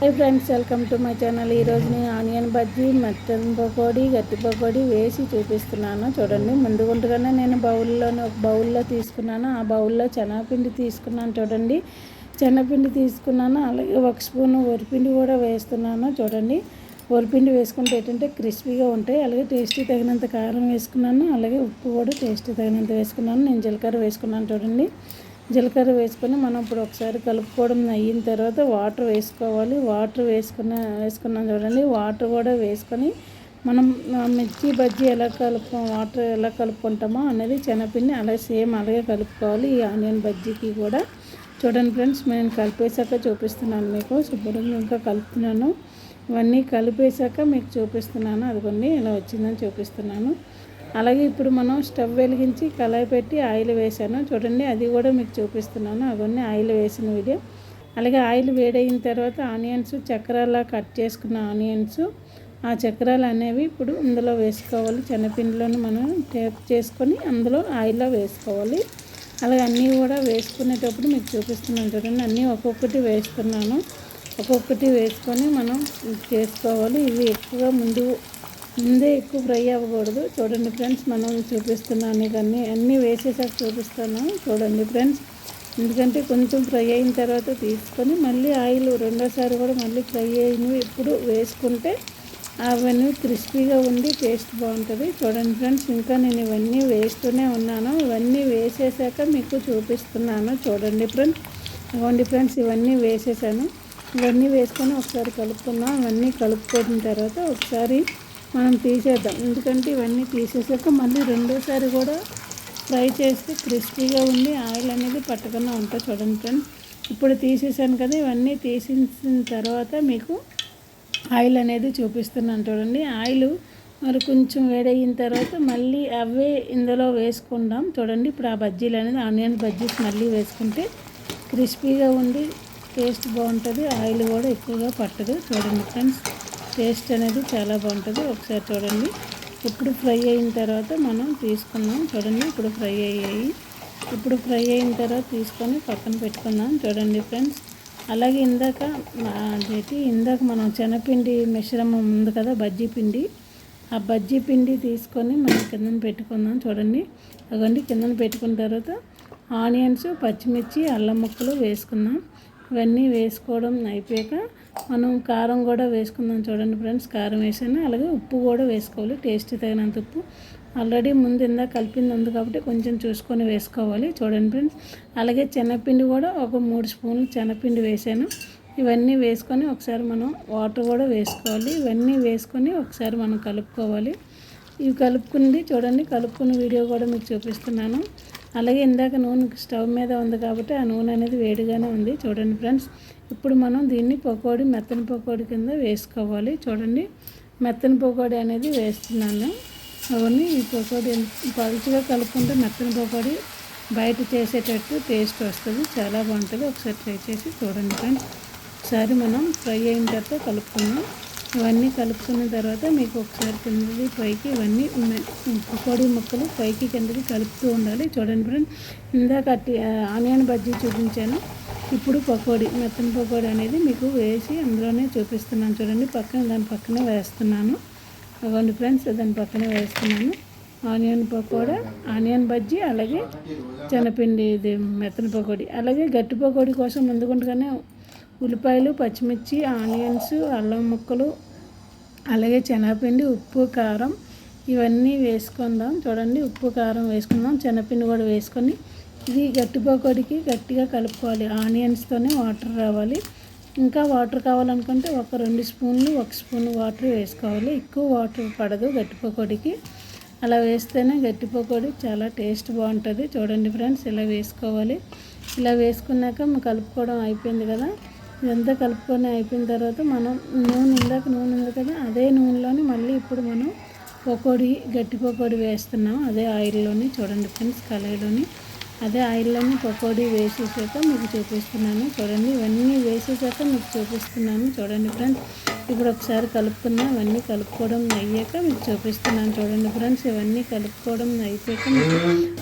Hi friends welcome to my channel. ఈరోజు నేను onion bajji mutton pakodi గట్టి పకోడీ వేసి చూపిస్తున్నాను. చూడండి ముందు ముందుగుంటగానే నేను బౌల్లో ఒక బౌల్లో తీసుకున్నాను. ఆ బౌల్లో శనగపిండి తీసుకున్నాను చూడండి. శనగపిండి తీసుకున్నాను అలాగే ఒక స్పూన్ వరిపిండి కూడా వేస్తున్నాను చూడండి. వరిపిండి వేసుకుంటే ఏంటంటే క్రిస్పీగా ఉంటాయి. అలాగే టేస్టీ తగినంత కారం వేసుకున్నాను. అలాగే ఉప్పు కూడా టేస్టీ తగినంత వేసుకున్నాను. నేను జీలకర్ర వేసుకున్నాను చూడండి. జీలకర్ర వేసుకొని మనం ఇప్పుడు ఒకసారి కలుపుకోవడం అయిన తర్వాత వాటర్ వేసుకోవాలి. వాటర్ వేసుకున్న వేసుకున్నాం చూడండి. వాటర్ కూడా వేసుకొని మనం మిర్చి బజ్జీ ఎలా కలుపు వాటర్ ఎలా కలుపుకుంటామో అనేది శనగపిండి అలాగే సేమ్ అలాగే కలుపుకోవాలి. ఈ ఆనియన్ బజ్జీకి కూడా. చూడండి ఫ్రెండ్స్ నేను కలిపేసాక చూపిస్తున్నాను మీకు. శుభ్రంగా ఇంకా కలుపుతున్నాను. ఇవన్నీ కలిపేశాక మీకు చూపిస్తున్నాను. అదిగోండి ఇలా వచ్చిందని చూపిస్తున్నాను. అలాగే ఇప్పుడు మనం స్టవ్ వెలిగించి కళాయి పెట్టి ఆయిల్ వేసాను చూడండి అది కూడా మీకు చూపిస్తున్నాను. అవన్నీ ఆయిల్ వేసిన వీడియో. అలాగే ఆయిల్ వేడైన తర్వాత ఆనియన్స్ చక్రాలా కట్ చేసుకున్న ఆనియన్స్. ఆ చక్రాలు అనేవి ఇప్పుడు ఇందులో వేసుకోవాలి. చిన్నపిండిలోని మనం టేప్ చేసుకొని అందులో ఆయిల్లో వేసుకోవాలి. అలాగే అన్నీ కూడా వేసుకునేటప్పుడు మీకు చూపిస్తున్నాను చూడండి అన్నీ ఒక్కొక్కటి వేస్తున్నాను. ఒక్కొక్కటి వేసుకొని మనం చేసుకోవాలి. ఇవి ఎక్కువగా ముందు ముందే ఎక్కువ ఫ్రై అవ్వకూడదు. చూడండి ఫ్రెండ్స్ మనం చూపిస్తున్నాను ఇవన్నీ అన్నీ వేసేసాక చూపిస్తాను. చూడండి ఫ్రెండ్స్ ఎందుకంటే కొంచెం ఫ్రై అయిన తర్వాత తీసుకొని మళ్ళీ ఆయిల్ రెండోసారి కూడా మళ్ళీ ఫ్రై అయినవి ఇప్పుడు వేసుకుంటే అవన్నీ క్రిస్పీగా ఉండి టేస్ట్ బాగుంటుంది. చూడండి ఫ్రెండ్స్ ఇంకా నేను ఇవన్నీ వేస్తూనే ఉన్నాను. ఇవన్నీ వేసేసాక మీకు చూపిస్తున్నాను. చూడండి ఫ్రెండ్స్ ఇవ్వండి ఫ్రెండ్స్ ఇవన్నీ వేసేసాను. ఇవన్నీ వేసుకొని ఒకసారి కలుపుకున్నాం ఇవన్నీ కలుపుకోసిన తర్వాత ఒకసారి మనం తీసేద్దాం. ఎందుకంటే ఇవన్నీ తీసేసాక మళ్ళీ రెండోసారి కూడా ఫ్రై చేస్తే క్రిస్పీగా ఉండి ఆయిల్ అనేది పట్టకుండా ఉంటుంది చూడండి ఫ్రెండ్స్. ఇప్పుడు తీసేసాను కదా ఇవన్నీ తీసేసిన తర్వాత మీకు ఆయిల్ అనేది చూపిస్తున్నాను చూడండి. ఆయిల్ మరి కొంచెం వేడయిన తర్వాత మళ్ళీ అవే ఇందులో వేసుకుందాం చూడండి. ఇప్పుడు ఆ బజ్జీలు అనేది ఆనియన్ బజ్జీస్ మళ్ళీ వేసుకుంటే క్రిస్పీగా ఉండి టేస్ట్ బాగుంటుంది ఆయిల్ కూడా ఎక్కువగా పట్టదు చూడండి ఫ్రెండ్స్. టేస్ట్ అనేది చాలా బాగుంటుంది. ఒకసారి చూడండి. ఇప్పుడు ఫ్రై అయిన తర్వాత మనం తీసుకున్నాం చూడండి. ఇప్పుడు ఫ్రై అయ్యాయి. ఇప్పుడు ఫ్రై అయిన తర్వాత తీసుకొని పక్కన పెట్టుకుందాం చూడండి ఫ్రెండ్స్. అలాగే ఇందాక అదేంటి? ఇందాక మనం చెనపిండి మిశ్రమం ఉంది కదా బజ్జీ పిండి. ఆ బజ్జీ పిండి తీసుకొని మనం కిందన పెట్టుకుందాం చూడండి. అదండి కిందన పెట్టుకున్న తర్వాత ఆనియన్స్ పచ్చిమిర్చి అల్లం ముక్కలు వేసుకుందాం. ఇవన్నీ వేసుకోవడం అయిపోయాక మనం కారం కూడా వేసుకుందాం చూడండి ఫ్రెండ్స్. కారం వేసాను. అలాగే ఉప్పు కూడా వేసుకోవాలి. టేస్ట్ తగినంత ఉప్పు. ఆల్రెడీ ముందు ఇందాక కలిపింది ఉంది కాబట్టి కొంచెం చూసుకొని వేసుకోవాలి చూడండి ఫ్రెండ్స్. అలాగే శనగపిండి కూడా ఒక మూడు స్పూన్లు శనగపిండి వేసాను. ఇవన్నీ వేసుకొని ఒకసారి మనం వాటర్ కూడా వేసుకోవాలి. ఇవన్నీ వేసుకొని ఒకసారి మనం కలుపుకోవాలి. ఇవి కలుపుకుంది చూడండి. కలుపుకున్న వీడియో కూడా మీకు చూపిస్తున్నాను. అలాగే ఇందాక నూనె స్టవ్ మీద ఉంది కాబట్టి ఆ నూనె అనేది వేడిగానే ఉంది. చూడండి ఫ్రెండ్స్ ఇప్పుడు మనం దీన్ని పకోడీ మెత్తని పకోడీ కింద వేసుకోవాలి. చూడండి మెత్తని పకోడీ అనేది వేస్తున్నాను. అవన్నీ ఈ పకోడీ పలుచుగా కలుపుకుంటే మెత్తని పకోడీ బయట చేసేటట్టు టేస్ట్ వస్తుంది. చాలా బాగుంటుంది. ఒకసారి ట్రై చేసి చూడండి ఫ్రెండ్స్. ఒకసారి మనం ఫ్రై అయిన తర్వాత కలుపుకుందాం. ఇవన్నీ కలుపుకున్న తర్వాత మీకు ఒకసారి కిందది పైకి ఇవన్నీ పకోడీ ముక్కలు పైకి కిందకి కలుపుతూ ఉండాలి. చూడండి ఫ్రెండ్ ఇందాక ఆనియన్ బజ్జీ చూపించాను. ఇప్పుడు పకోడీ మెత్తని పకోడీ అనేది మీకు వేసి అందులోనే చూపిస్తున్నాను. చూడండి పక్కన దాని పక్కనే వేస్తున్నాను. అవ్వండి ఫ్రెండ్స్ దాని పక్కనే వేస్తున్నాను. ఆనియన్ పకోడా ఆనియన్ బజ్జీ అలాగే శనగపిండి ఇది మెత్తని పకోడీ. అలాగే గట్టి పకోడీ కోసం ముందుకుంటగానే ఉల్లిపాయలు పచ్చిమిర్చి ఆనియన్స్ అల్లం ముక్కలు అలాగే శనగపిండి ఉప్పు కారం ఇవన్నీ వేసుకుందాం. చూడండి ఉప్పు కారం వేసుకుందాం. శనగపిండి కూడా వేసుకొని ఇది గట్టిపోకొడికి గట్టిగా కలుపుకోవాలి. ఆనియన్స్తోనే వాటర్ రావాలి. ఇంకా వాటర్ కావాలనుకుంటే ఒక రెండు స్పూన్లు ఒక స్పూన్ వాటర్ వేసుకోవాలి. ఎక్కువ వాటర్ పడదు గట్టిపోకొడికి అలా వేస్తేనే గట్టిపోకొడి చాలా టేస్ట్ బాగుంటుంది. చూడండి ఫ్రెండ్స్ ఇలా వేసుకోవాలి. ఇలా వేసుకున్నాక కలుపుకోవడం అయిపోయింది కదా. ఇదంతా కలుపుకొని అయిపోయిన తర్వాత మనం నూనె ఇందాక నూనె ఉంది కదా అదే నూనెలోని మళ్ళీ ఇప్పుడు మనం పకోడీ గట్టి పకోడీ వేస్తున్నాం అదే ఆయిల్లోని చూడండి ఫ్రెండ్స్ కళాయిలోని. అదే ఆయిల్లోని పకోడీ వేసేసాక మీకు చూపిస్తున్నాను చూడండి. ఇవన్నీ వేసేసాక మీకు చూపిస్తున్నాను చూడండి ఫ్రెండ్స్. ఇప్పుడు ఒకసారి కలుపుకున్నాం ఇవన్నీ కలుపుకోవడం అయ్యాక మీకు చూపిస్తున్నాను చూడండి ఫ్రెండ్స్. ఇవన్నీ కలుపుకోవడం అయిపోయాక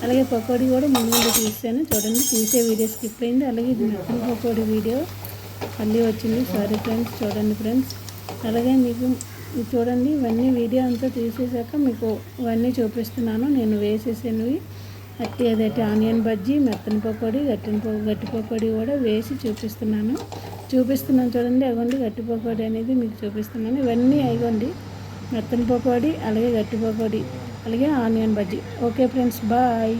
అలాగే పకోడీ కూడా ముందు తీసాను చూడండి. తీసే వీడియో స్కిప్ అయింది. అలాగే ఇది పకోడీ వీడియో. మళ్ళీ వచ్చింది. సారీ ఫ్రెండ్స్ చూడండి ఫ్రెండ్స్ అలాగే మీకు చూడండి ఇవన్నీ వీడియో అంతా తీసేసాక మీకు ఇవన్నీ చూపిస్తున్నాను. నేను వేసేసినవి అట్టి అదైతే ఆనియన్ బజ్జీ మెత్తని పకోడీ గట్టిన ప- గట్టి పకోడీ కూడా వేసి చూపిస్తున్నాను. చూపిస్తున్నాను చూడండి అవ్వండి గట్టి పకోడీ అనేది మీకు చూపిస్తున్నాను. ఇవన్నీ అయిగోండి మెత్తని పకోడీ అలాగే గట్టి పకోడీ అలాగే onion bajji. Okay friends bye